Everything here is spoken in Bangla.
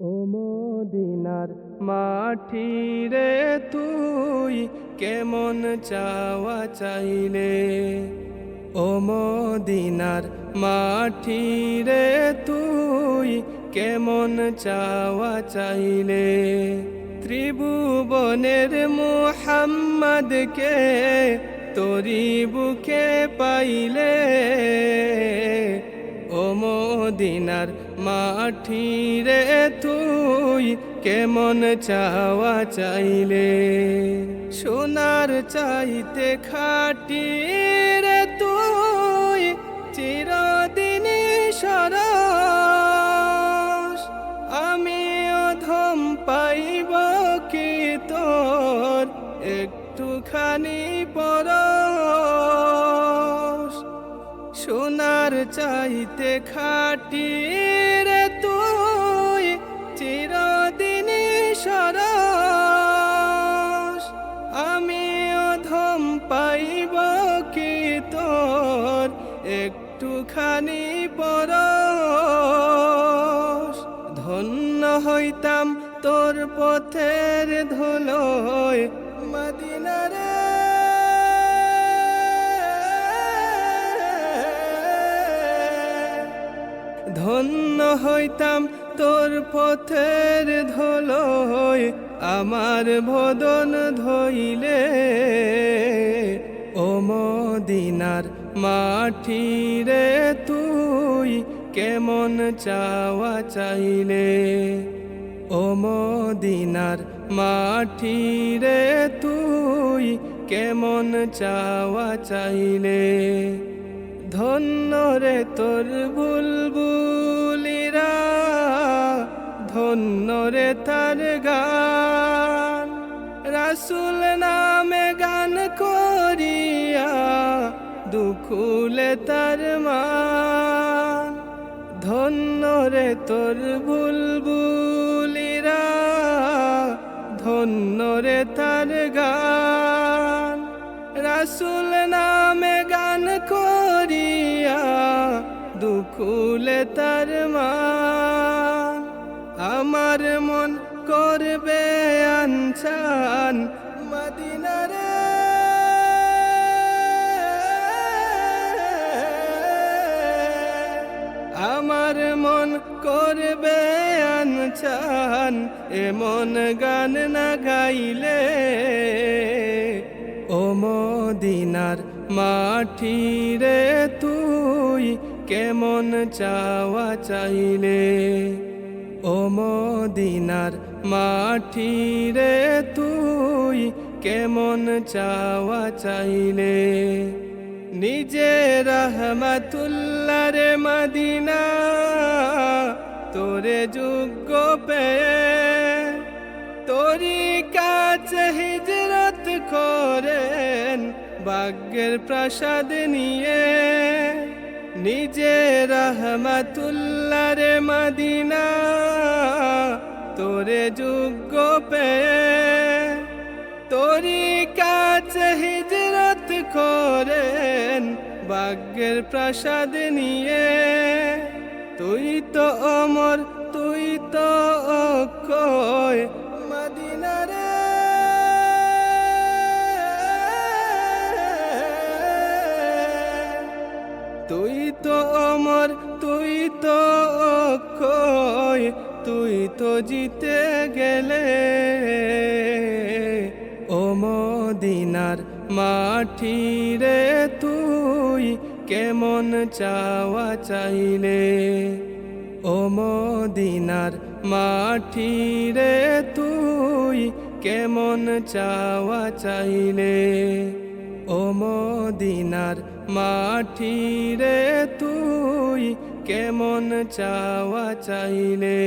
ও মদিনার মাটি রে তুই কেমন চাওয়া চাইলে? ও মদিনার মাটি রে তুই কেমন চাওয়া চাইলে? ত্রিভুবনের মোহাম্মদকে তোরি বুকে পাইলে। মদিনার মাটি রে তুই কেমন চাওয়া চাইলে? সোনার চাইতে খাটি রে তুই চিরদিন সরস। আমি অধম পাইব কি তোর? একটুখানি পরশ সোনার চাইতে খাটি রে তুই, চিরদিন সরস। আমি অধম পাইব কি তোর, একটুখানি পরশ। ধন্য হইতাম তোর পথের ধুলোয়, মদিনারে। ধন্য হইতাম তোর পথের ধুলোয় আমার ভদন ধইলে। ও মদিনার মাটি রে তুই কেমন চাওয়া চাইলে? ও মদিনার মাটি রে তুই কেমন চাওয়া চাইলে? ধন্য রে তোর বুলবুলিরা, ধন্য রে তার গান। রাসুল নামে গান করিয়া দুখুলে তার মান। ধন্য রে তোর বুলবুলিরা, ধন্য রে তার গান। রাসুল নামে গান করিয়া দুকুলে তার মান আমার মন করবে আনছান মদিনারে। আমার মন করবে আনছান এমন গান না গাইলে। ও মদিনার মাটি রে তুই কেমন চাওয়া চাইলে? ও মদিনার মাটি রে তুই কেমন চাওয়া চাইলে? নিজে রহমতুল্লাহ রে মদিনা তোরে যোগ্য পেয়ে। তোরি কাছে হিজরত করেন, ভাগ্যের প্রসাদ নিয়ে। নিজে রহমতুল্লাহ রে মদিনা তোরে যোগ্য পেয়ে তোরি কাছে হিজরত করেন, ভাগ্যের প্রসাদ নিয়ে। তুই তো অমর, তুই তো অক্ষয় তুই তো অক্ষয়, তুই তো জিতে গেলে। ও মদিনার মাটি রে তুই কেমন চাওয়া চাইলে? ও মদিনার মাটি রে তুই কেমন চাওয়া চাইলে? ও মদিনার মাটি রে তুই কেমন চাওয়া চাইলে?